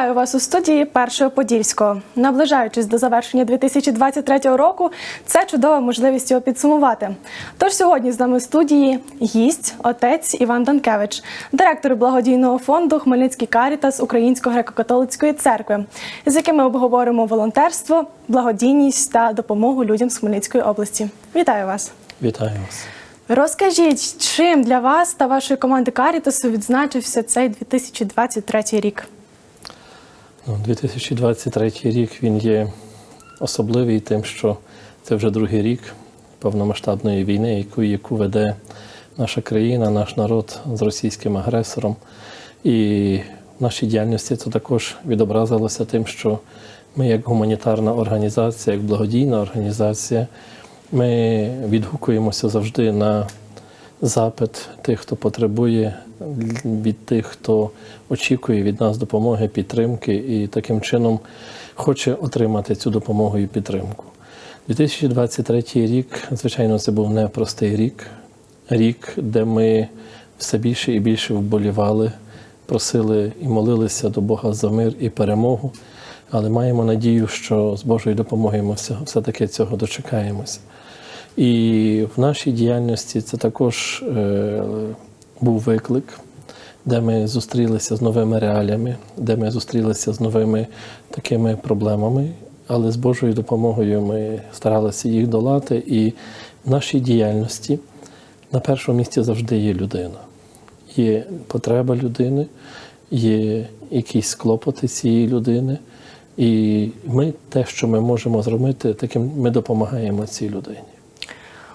Вітаю вас у студії Першого Подільського. Наближаючись до завершення 2023 року, це чудова можливість його підсумувати. Тож сьогодні з нами в студії гість, отець Іван Данкевич, директор благодійного фонду Хмельницький Карітас Української греко-католицької церкви, з яким ми обговоримо волонтерство, благодійність та допомогу людям з Хмельницької області. Вітаю вас! Вітаю вас. Розкажіть, чим для вас та вашої команди Карітасу відзначився цей 2023 рік? Ну, 2023 рік він є особливий тим, що це вже другий рік повномасштабної війни, яку, яку веде наша країна, наш народ з російським агресором. І в нашій діяльності це також відобразилося тим, що ми, як гуманітарна організація, як благодійна організація, ми відгукуємося завжди на запит тих, хто потребує, від тих, хто очікує від нас допомоги, підтримки, і таким чином хоче отримати цю допомогу і підтримку. 2023 рік, звичайно, це був непростий рік, рік, де ми все більше і більше вболівали, просили і молилися до Бога за мир і перемогу. Але маємо надію, що з Божою допомогою ми все- все-таки цього дочекаємося. І в нашій діяльності це також е, був виклик, де ми зустрілися з новими реаліями, де ми зустрілися з новими такими проблемами, але з Божою допомогою ми старалися їх долати. І в нашій діяльності на першому місці завжди є людина. Є потреба людини, є якісь клопоти цієї людини. І ми те, що ми можемо зробити, таким ми допомагаємо цій людині.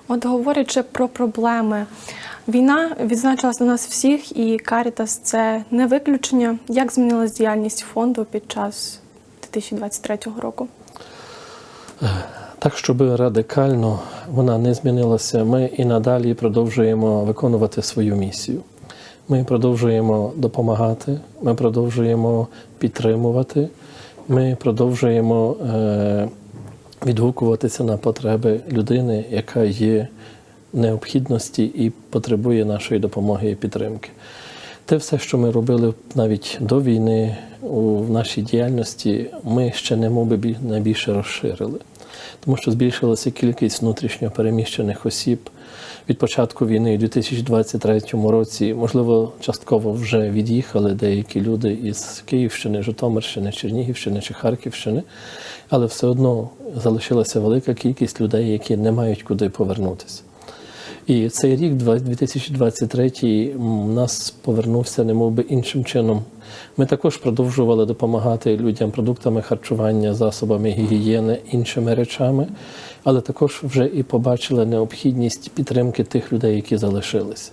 От говорячи про проблеми, війна відзначилась на нас всіх, і Карітас це не виключення. Як змінилась діяльність фонду під час 2023 року? Так, щоб радикально вона не змінилася, ми і надалі продовжуємо виконувати свою місію. Ми продовжуємо допомагати, ми продовжуємо підтримувати, ми продовжуємо е, відгукуватися на потреби людини, яка є необхідності і потребує нашої допомоги і підтримки. Те все, що ми робили навіть до війни у нашій діяльності, ми ще не би бі- найбільше розширили, тому що збільшилася кількість внутрішньо переміщених осіб. Від початку війни у 2023 році, можливо, частково вже від'їхали деякі люди із Київщини, Житомирщини, Чернігівщини чи Харківщини, але все одно залишилася велика кількість людей, які не мають куди повернутися. І цей рік, 2023, м, нас повернувся немов би іншим чином. Ми також продовжували допомагати людям продуктами харчування, засобами гігієни, іншими речами, але також вже і побачили необхідність підтримки тих людей, які залишилися.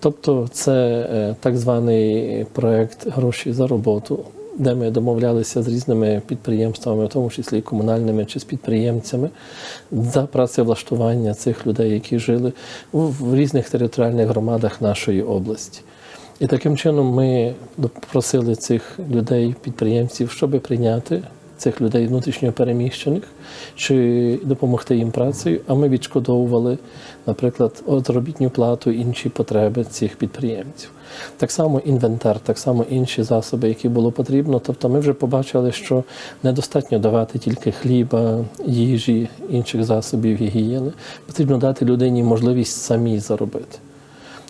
Тобто, це е, так званий проект гроші за роботу, де ми домовлялися з різними підприємствами, в тому числі комунальними чи з підприємцями, за працевлаштування цих людей, які жили в різних територіальних громадах нашої області. І таким чином ми просили цих людей, підприємців, щоб прийняти цих людей внутрішньо переміщених чи допомогти їм працею, а ми відшкодовували, наприклад, заробітну плату, інші потреби цих підприємців. Так само інвентар, так само інші засоби, які було потрібно. Тобто ми вже побачили, що недостатньо давати тільки хліба, їжі, інших засобів гігієни. Потрібно дати людині можливість самій заробити.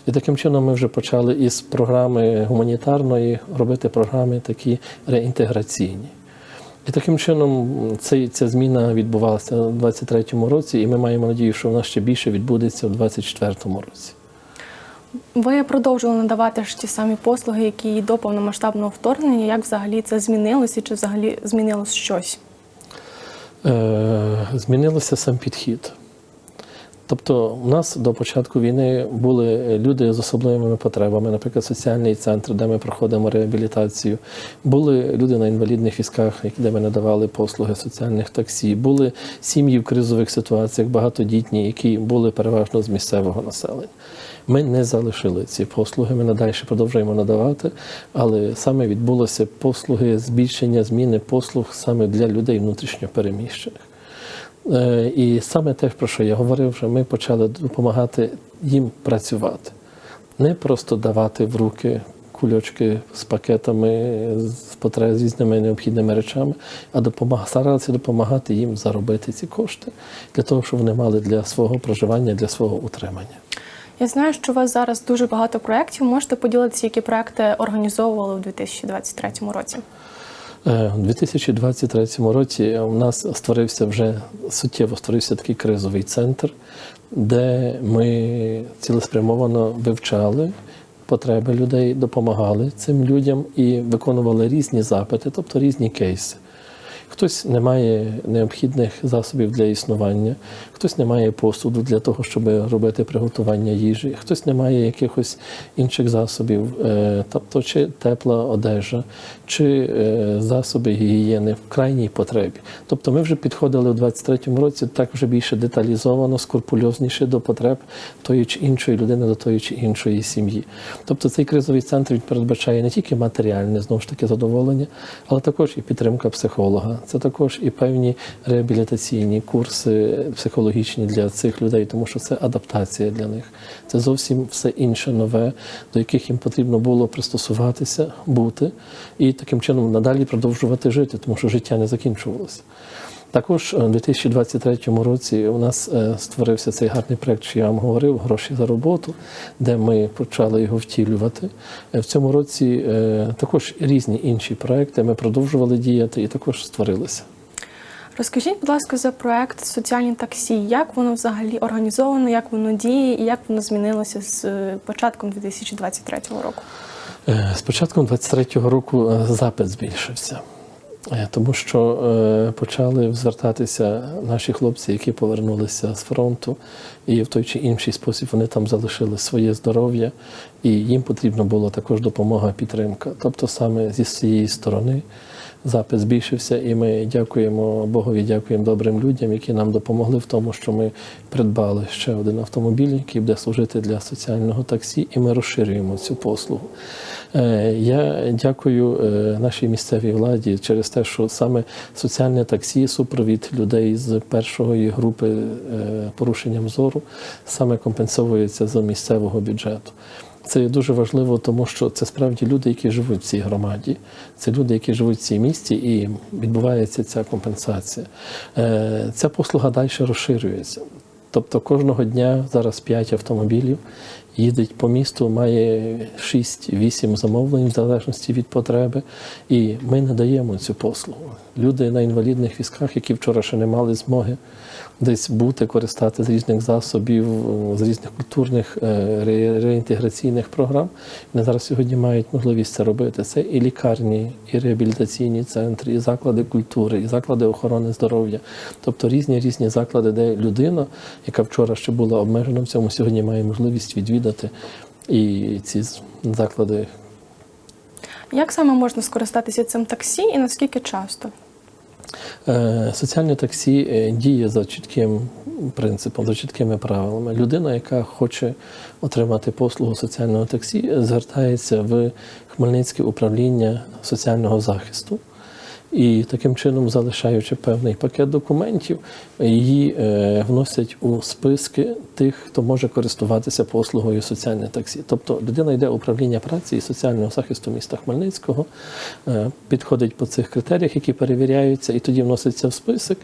І таким чином ми вже почали із програми гуманітарної робити програми такі реінтеграційні. І таким чином цей, ця зміна відбувалася у 2023 році, і ми маємо надію, що вона ще більше відбудеться у 2024 році. Ви продовжували надавати ж ті самі послуги, які і до повномасштабного вторгнення. Як взагалі це змінилося, чи взагалі змінилось щось? Е, змінилося сам підхід. Тобто, у нас до початку війни були люди з особливими потребами, наприклад, соціальний центр, де ми проходимо реабілітацію. Були люди на інвалідних візках, де ми надавали послуги соціальних таксі. Були сім'ї в кризових ситуаціях, багатодітні, які були переважно з місцевого населення. Ми не залишили ці послуги, ми надалі продовжуємо надавати, але саме відбулося послуги збільшення зміни послуг саме для людей внутрішньо переміщених. Е, І саме те, про що я говорив, що ми почали допомагати їм працювати, не просто давати в руки кульочки з пакетами, з потреб з різними необхідними речами, а допомаг, старалися допомагати їм заробити ці кошти для того, щоб вони мали для свого проживання, для свого утримання. Я знаю, що у вас зараз дуже багато проєктів. Можете поділитися, які проекти організовували у 2023 році? Е, У 2023 році у нас створився вже суттєво створився такий кризовий центр, де ми цілеспрямовано вивчали потреби людей, допомагали цим людям і виконували різні запити, тобто різні кейси. Хтось не має необхідних засобів для існування, хтось не має посуду для того, щоб робити приготування їжі, хтось не має якихось інших засобів, е, тобто чи тепла одежа, чи е, засоби гігієни в крайній потребі. Тобто ми вже підходили у 23-му році так вже більше деталізовано, скрупульозніше до потреб тої чи іншої людини, до тої чи іншої сім'ї. Тобто цей кризовий центр він передбачає не тільки матеріальне знову ж таки задоволення, але також і підтримка психолога. Це також і певні реабілітаційні курси психологічні для цих людей, тому що це адаптація для них. Це зовсім все інше нове, до яких їм потрібно було пристосуватися, бути і таким чином надалі продовжувати жити, тому що життя не закінчувалося. Також е, у 2023 році у нас е, створився цей гарний проект, що я вам говорив, гроші за роботу, де ми почали його втілювати. Е, В цьому році також різні інші проекти ми продовжували діяти і також створилися. Розкажіть, будь ласка, за проект соціальні таксі. Як воно взагалі організовано, як воно діє і як воно змінилося з початком 2023 року? З початком 23-го року запит збільшився, тому що е, почали звертатися наші хлопці, які повернулися з фронту, і в той чи інший спосіб вони там залишили своє здоров'я, і їм потрібна була також допомога, підтримка. Тобто саме зі цієї сторони запит збільшився, і ми дякуємо Богові, дякуємо добрим людям, які нам допомогли в тому, що ми придбали ще один автомобіль, який буде служити для соціального таксі, і ми розширюємо цю послугу. Е, Я дякую е, нашій місцевій владі через те, що саме соціальне таксі, супровід людей з першої групи е, порушенням зору, саме компенсовується з місцевого бюджету. Це дуже важливо, тому що це справді люди, які живуть в цій громаді. Це люди, які живуть в цій місті, і відбувається ця компенсація. Ця послуга далі розширюється. Тобто кожного дня зараз 5 автомобілів їздить по місту, має 6-8 замовлень в залежності від потреби, і ми надаємо цю послугу. Люди на інвалідних візках, які вчора ще не мали змоги десь бути, користати з різних засобів, з різних культурних е, ре- реінтеграційних програм. Вони зараз сьогодні мають можливість це робити. Це і лікарні, і реабілітаційні центри, і заклади культури, і заклади охорони здоров'я. Тобто різні різні заклади, де людина, яка вчора ще була обмежена в цьому, сьогодні має можливість відвідати і ці заклади Як саме можна скористатися цим таксі і наскільки часто? Е, Соціальне таксі е, діє за чітким принципом, за чіткими правилами. Людина, яка хоче отримати послугу соціального таксі, звертається в Хмельницьке управління соціального захисту. І таким чином, залишаючи певний пакет документів, її е, вносять у списки тих, хто може користуватися послугою соціальне таксі. Тобто людина йде в управління праці і соціального захисту міста Хмельницького, е, підходить по цих критеріях, які перевіряються, і тоді вноситься в список.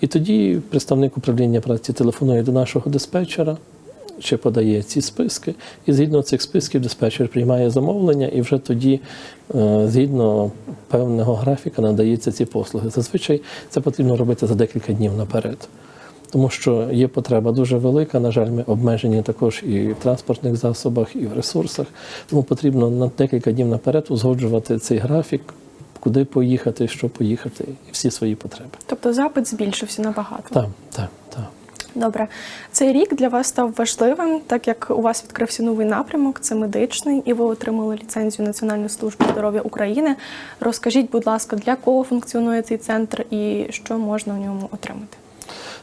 І тоді представник управління праці телефонує до нашого диспетчера чи подає ці списки, і згідно цих списків диспетчер приймає замовлення, і вже тоді, е, згідно певного графіка, надаються ці послуги. Зазвичай це потрібно робити за декілька днів наперед. Тому що є потреба дуже велика. На жаль, ми обмежені також і в транспортних засобах, і в ресурсах. Тому потрібно на декілька днів наперед узгоджувати цей графік, куди поїхати, що поїхати, і всі свої потреби. Тобто запит збільшився набагато. Так, так, так. Добре, цей рік для вас став важливим, так як у вас відкрився новий напрямок, це медичний, і ви отримали ліцензію Національної служби здоров'я України. Розкажіть, будь ласка, для кого функціонує цей центр і що можна в ньому отримати?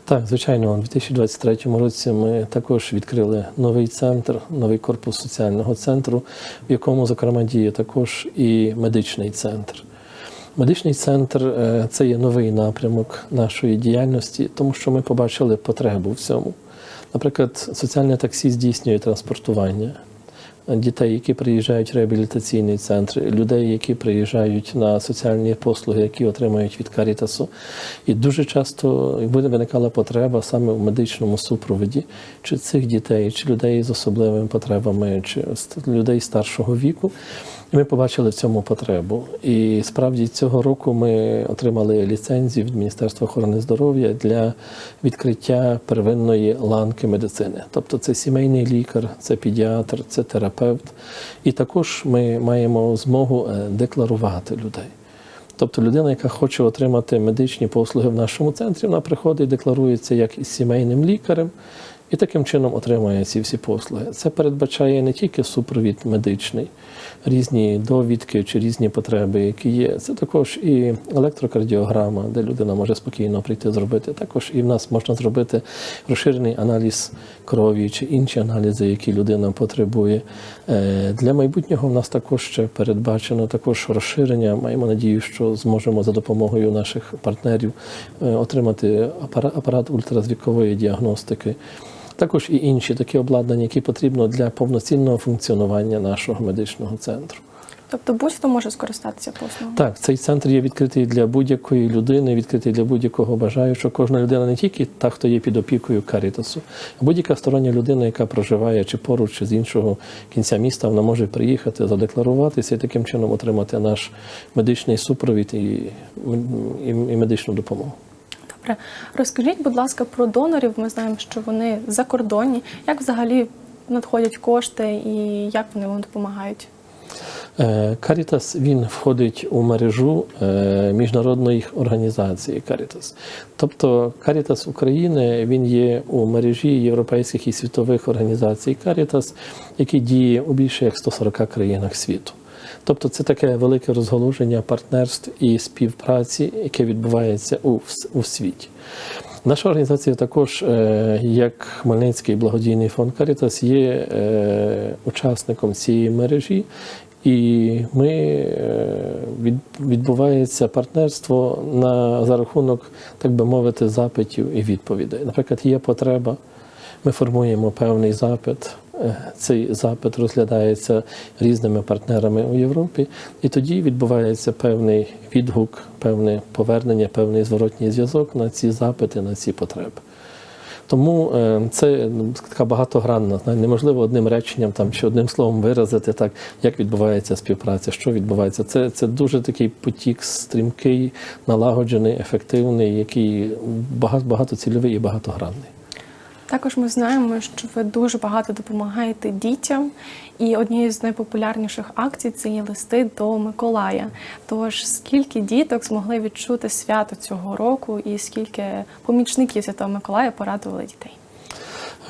Так, звичайно, у 2023 році ми також відкрили новий центр, новий корпус соціального центру, в якому, зокрема, діє також і медичний центр. Медичний центр е, це є новий напрямок нашої діяльності, тому що ми побачили потребу в цьому. Наприклад, соціальне таксі здійснює транспортування дітей, які приїжджають в реабілітаційний центр, людей, які приїжджають на соціальні послуги, які отримують від Карітасу. І дуже часто буде виникала потреба саме в медичному супроводі чи цих дітей, чи людей з особливими потребами, чи людей старшого віку. Ми побачили в цьому потребу. І справді цього року ми отримали ліцензію від Міністерства охорони здоров'я для відкриття первинної ланки медицини. Тобто це сімейний лікар, це педіатр, це терапевт. І також ми маємо змогу е, декларувати людей. Тобто людина, яка хоче отримати медичні послуги в нашому центрі, вона приходить, декларується як із сімейним лікарем і таким чином отримує ці всі послуги. Це передбачає не тільки супровід медичний, різні довідки чи різні потреби, які є. Це також і електрокардіограма, де людина може спокійно прийти зробити. Також і в нас можна зробити розширений аналіз крові чи інші аналізи, які людина потребує. Е, Для майбутнього в нас також ще передбачено також розширення. Маємо надію, що зможемо за допомогою наших партнерів е, отримати апара- апарат ультразвікової діагностики. Також і інші такі обладнання, які потрібно для повноцінного функціонування нашого медичного центру. Тобто будь-хто може скористатися послугами. Так, цей центр є відкритий для будь-якої людини, відкритий для будь-якого бажаючого. Кожна людина не тільки та, хто є під опікою Карітасу, а будь-яка стороння людина, яка проживає чи поруч, чи з іншого кінця міста, вона може приїхати, задекларуватися і таким чином отримати наш медичний супровід і, і, і медичну допомогу. Добре, розкажіть, будь ласка, про донорів. Ми знаємо, що вони закордонні. Як взагалі надходять кошти і як вони вам допомагають? Е, Карітас він входить у мережу е, міжнародної організації Карітас. Тобто Карітас України він є у мережі європейських і світових організацій Карітас, які діє у більше як 140 країнах світу. Тобто це таке велике розголуження партнерств і співпраці, яке відбувається у, у світі. Наша організація також, е, як Хмельницький благодійний фонд Карітас, є е, учасником цієї мережі, і ми е, від- відбувається партнерство на за рахунок, так би мовити, запитів і відповідей. Наприклад, є потреба. Ми формуємо певний запит. Е, Цей запит розглядається різними партнерами у Європі, і тоді відбувається певний відгук, певне повернення, певний зворотній зв'язок на ці запити, на ці потреби. Тому е, це ну, така багатогранна, неможливо одним реченням там чи одним словом виразити так, як відбувається співпраця, що відбувається. Це, це дуже такий потік стрімкий, налагоджений, ефективний, який багато, багатоцільовий і багатогранний. Також ми знаємо, що ви дуже багато допомагаєте дітям, і однією з найпопулярніших акцій це є листи до Миколая. Тож скільки діток змогли відчути свято цього року, і скільки помічників Святого Миколая порадували дітей?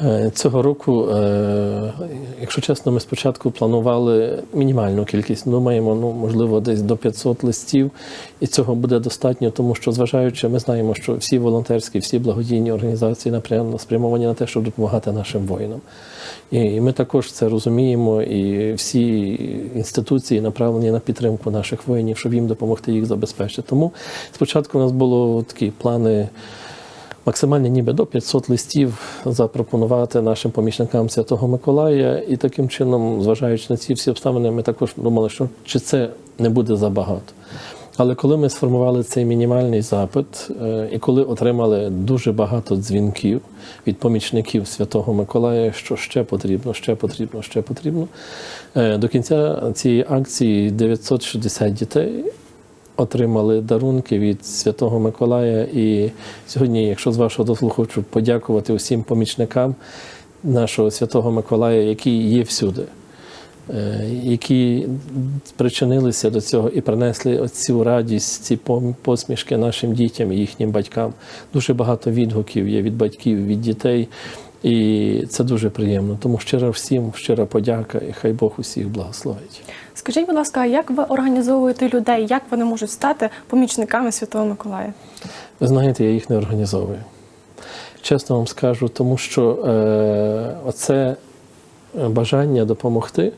Е, Цього року, е, якщо чесно, ми спочатку планували мінімальну кількість. Думаємо, ну можливо, десь до 500 листів, і цього буде достатньо, тому що, зважаючи, ми знаємо, що всі волонтерські, всі благодійні організації напрямно спрямовані на те, щоб допомагати нашим воїнам. І ми також це розуміємо, і всі інституції направлені на підтримку наших воїнів, щоб їм допомогти їх забезпечити. Тому спочатку у нас було такі плани. Максимально ніби до 500 листів запропонувати нашим помічникам Святого Миколая, і таким чином, зважаючи на ці всі обставини, ми також думали, що чи це не буде забагато. Але коли ми сформували цей мінімальний запит, е, і коли отримали дуже багато дзвінків від помічників Святого Миколая, що ще потрібно, ще потрібно, ще потрібно, е, до кінця цієї акції 960 дітей отримали дарунки від Святого Миколая. І сьогодні, якщо з вашого дозволу, хочу подякувати усім помічникам нашого Святого Миколая, які є всюди. е, Які причинилися до цього і принесли цю радість, ці посмішки нашим дітям і їхнім батькам. Дуже багато відгуків є від батьків, від дітей, і це дуже приємно. Тому щиро всім щира подяка, і хай Бог усіх благословить. Скажіть, будь ласка, як ви організовуєте людей? Як вони можуть стати помічниками Святого Миколая? Ви знаєте, я їх не організовую. Чесно вам скажу, тому що е, оце бажання допомогти,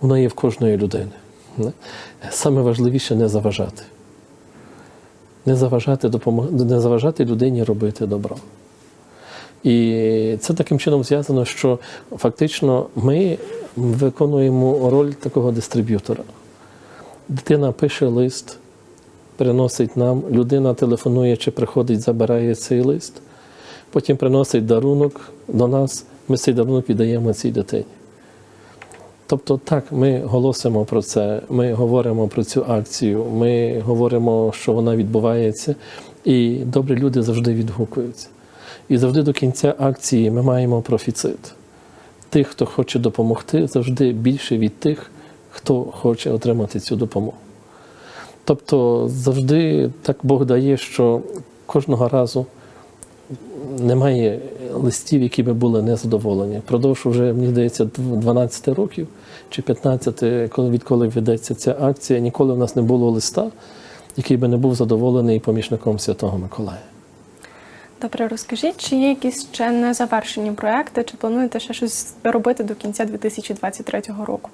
воно є в кожної людини. Саме важливіше не заважати. Не заважати, допомог... не заважати людині робити добро. І це таким чином зв'язано, що фактично ми виконуємо роль такого дистриб'ютора. Дитина пише лист, приносить нам, людина телефонує чи приходить, забирає цей лист, потім приносить дарунок до нас, ми цей дарунок віддаємо цій дитині. Тобто, так, ми голосимо про це, ми говоримо про цю акцію, ми говоримо, що вона відбувається, і добрі люди завжди відгукуються. І завжди до кінця акції ми маємо профіцит. Тих, хто хоче допомогти, завжди більше від тих, хто хоче отримати цю допомогу. Тобто завжди так Бог дає, що кожного разу немає листів, які би були незадоволені. Продовж вже, мені здається, 12 років чи 15, коли відколи ведеться ця акція, ніколи в нас не було листа, який би не був задоволений помічником Святого Миколая. Добре, розкажіть, чи є якісь ще незавершені проекти, чи плануєте ще щось робити до кінця 2023 року?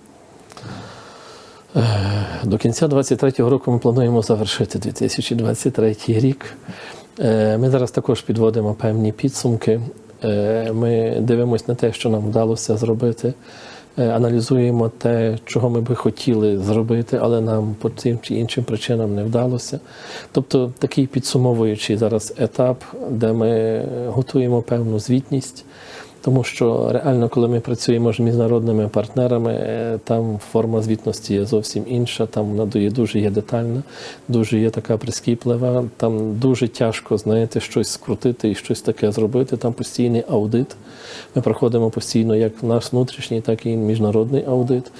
До кінця 2023 року ми плануємо завершити 2023 рік. Е, Ми зараз також підводимо певні підсумки. Е, Ми дивимося на те, що нам вдалося зробити, Е, аналізуємо те, чого ми би хотіли зробити, але нам по тим чи іншим причинам не вдалося. Тобто такий підсумовуючий зараз етап, де ми готуємо певну звітність. Тому що реально, коли ми працюємо з міжнародними партнерами, е, там форма звітності є зовсім інша. Там вона дуже є детальна, дуже є така прискіплива. Там дуже тяжко, знаєте, щось скрутити і щось таке зробити. Там постійний аудит. Ми проходимо постійно як наш внутрішній, так і міжнародний аудит.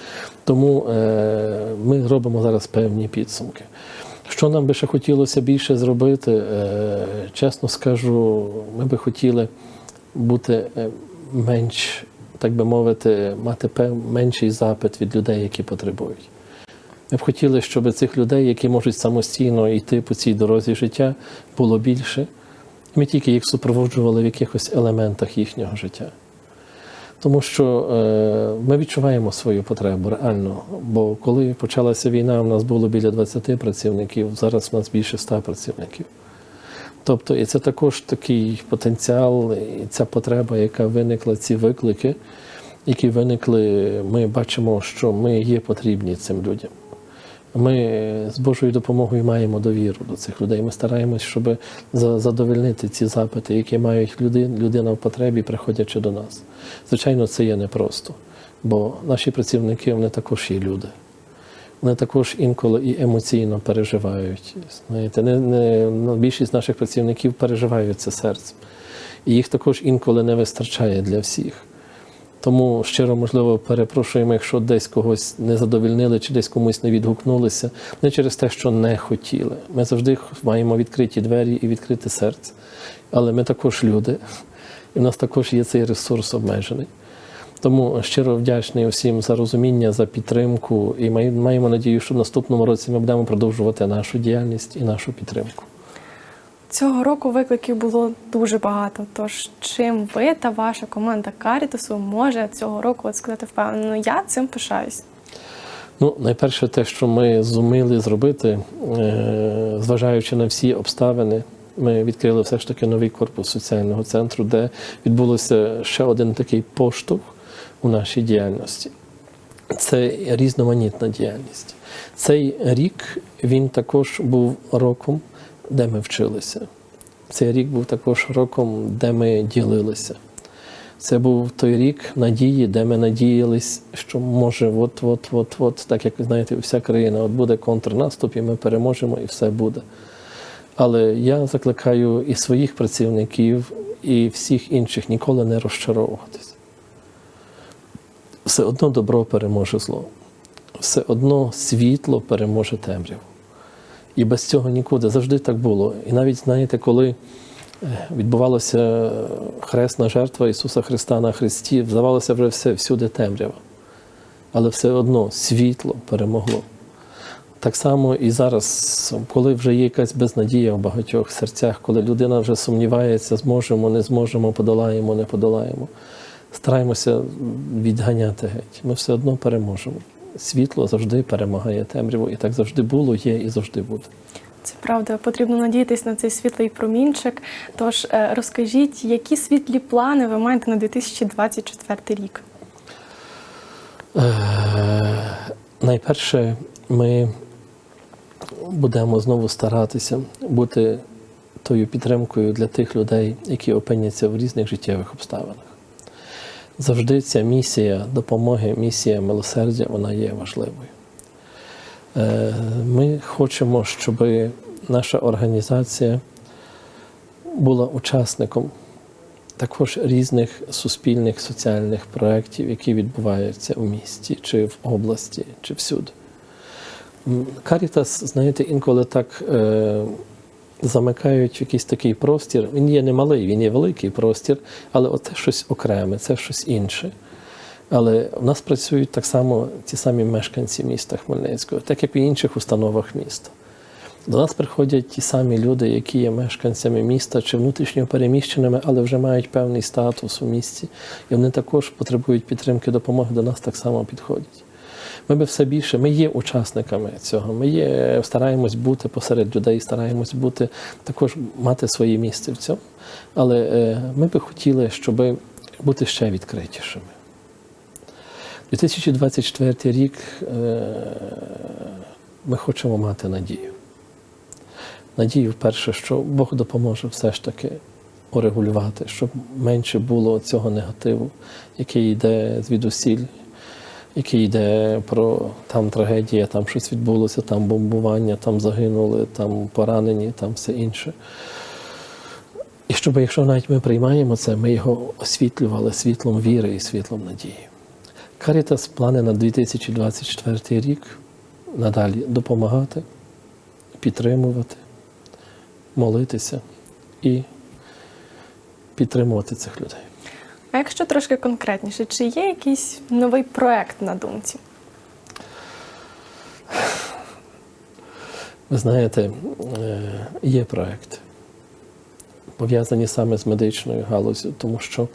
Тому е, ми робимо зараз певні підсумки. Що нам би ще хотілося більше зробити, е, чесно скажу, ми би хотіли бути менш, так би мовити, мати менший запит від людей, які потребують. Ми б хотіли, щоб цих людей, які можуть самостійно йти по цій дорозі життя, було більше. Ми тільки їх супроводжували в якихось елементах їхнього життя. Тому що е, ми відчуваємо свою потребу реально. Бо коли почалася війна, у нас було біля 20 працівників, зараз у нас більше 100 працівників. Тобто, і це також такий потенціал, і ця потреба, яка виникла, ці виклики, які виникли, ми бачимо, що ми є потрібні цим людям. Ми з Божою допомогою маємо довіру до цих людей. Ми стараємось, щоб за- задовольнити ці запити, які мають люди, людина в потребі, приходячи до нас. Звичайно, це є непросто, бо наші працівники вони також є люди. Вони також інколи і емоційно переживають. Знаєте, не, не, ну, більшість наших працівників переживають це серцем. І їх також інколи не вистачає для всіх. Тому щиро, можливо, перепрошуємо, якщо десь когось не задовільнили чи десь комусь не відгукнулися, не через те, що не хотіли. Ми завжди маємо відкриті двері і відкрите серце. Але ми також люди, і в нас також є цей ресурс обмежений. Тому щиро вдячний усім за розуміння, за підтримку, і май- маємо надію, що в наступному році ми будемо продовжувати нашу діяльність і нашу підтримку. Цього року викликів було дуже багато. Тож чим ви та ваша команда Карітасу може цього року от сказати впевнено? Я цим пишаюсь. Ну, найперше, те, що ми зуміли зробити, е, зважаючи на всі обставини, ми відкрили все ж таки новий корпус соціального центру, де відбулося ще один такий поштовх у нашій діяльності. Це різноманітна діяльність. Цей рік він також був роком, де ми вчилися. Цей рік був також роком, де ми ділилися. Це був той рік надії, де ми надіялись, що може, от, от, от, от, так як ви знаєте, вся країна, от буде контрнаступ, і ми переможемо, і все буде. Але я закликаю і своїх працівників, і всіх інших ніколи не розчаровуватись. Все одно добро переможе зло. Все одно світло переможе темряву. І без цього нікуди. Завжди так було. І навіть, знаєте, коли е, відбувалася хресна жертва Ісуса Христа на Христі, здавалося вже все, всюди темрява. Але все одно світло перемогло. Так само і зараз, коли вже є якась безнадія в багатьох серцях, коли людина вже сумнівається, зможемо, не зможемо, подолаємо, не подолаємо. Стараємося відганяти геть. Ми все одно переможемо. Світло завжди перемагає темряву, і так завжди було, є і завжди буде. Це правда, потрібно надіятись на цей світлий промінчик. Тож е, розкажіть, які світлі плани ви маєте на 2024 рік? Е, Найперше, ми будемо знову старатися бути тою підтримкою для тих людей, які опиняться в різних життєвих обставинах. Завжди ця місія допомоги, місія милосердя, вона є важливою. Е, Ми хочемо, щоб наша організація була учасником також різних суспільних соціальних проєктів, які відбуваються в місті, чи в області, чи всюди. Карітас, знаєте, інколи так е, замикають якийсь такий простір. Він є немалий, він є великий простір, але це щось окреме, це щось інше. Але в нас працюють так само ті самі мешканці міста Хмельницького, так як і в інших установах міста. До нас приходять ті самі люди, які є мешканцями міста чи внутрішньо переміщеними, але вже мають певний статус у місті. І вони також потребують підтримки, допомоги, до нас так само підходять. Ми би все більше, ми є учасниками цього. Ми є, стараємось бути посеред людей, стараємось бути також мати своє місце в цьому. Але е, ми би хотіли, щоб бути ще відкритішими. 2024 рік е, ми хочемо мати надію. Надію, вперше, що Бог допоможе все ж таки урегулювати, щоб менше було цього негативу, який йде звідусіль, який йде про там трагедія, там щось відбулося, там бомбування, там загинули, там поранені, там все інше. І щоб, якщо навіть ми приймаємо це, ми його освітлювали світлом віри і світлом надії. Карітас плани на 2024 рік надалі допомагати, підтримувати, молитися і підтримувати цих людей. А якщо трошки конкретніше, чи є якийсь новий проект на думці? Ви знаєте, е, є проекти, пов'язані саме з медичною галузю, тому що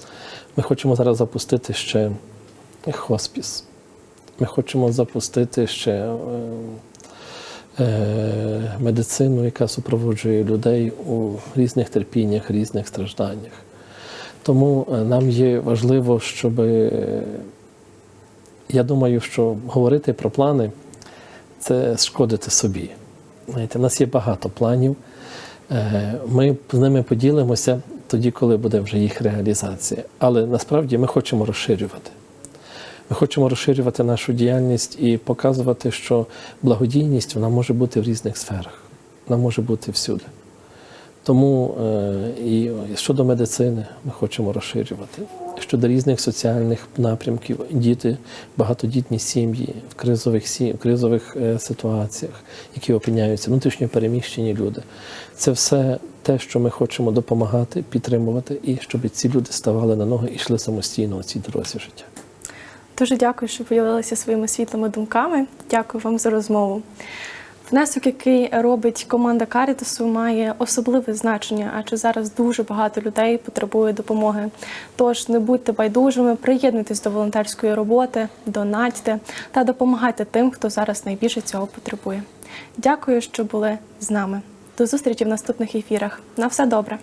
ми хочемо зараз запустити ще хоспіс. Ми хочемо запустити ще е, е, медицину, яка супроводжує людей у різних терпіннях, різних стражданнях. Тому е, нам є важливо, щоб е, я думаю, що говорити про плани це шкодити собі. Знаєте, у нас є багато планів. Е, Ми з ними поділимося тоді, коли буде вже їх реалізація. Але насправді ми хочемо розширювати. Ми хочемо розширювати нашу діяльність і показувати, що благодійність вона може бути в різних сферах, вона може бути всюди. Тому е, і щодо медицини ми хочемо розширювати. Щодо різних соціальних напрямків, діти, багатодітні сім'ї в кризових сім, в кризових е, ситуаціях, які опиняються, внутрішньо переміщені люди. Це все те, що ми хочемо допомагати, підтримувати, і щоб ці люди ставали на ноги і йшли самостійно у цій дорозі життя. Дуже дякую, що поділилися своїми світлими думками. Дякую вам за розмову. Внесок, який робить команда Карітасу, має особливе значення, адже зараз дуже багато людей потребує допомоги. Тож не будьте байдужими, приєднуйтесь до волонтерської роботи, донатьте та допомагайте тим, хто зараз найбільше цього потребує. Дякую, що були з нами. До зустрічі в наступних ефірах. На все добре.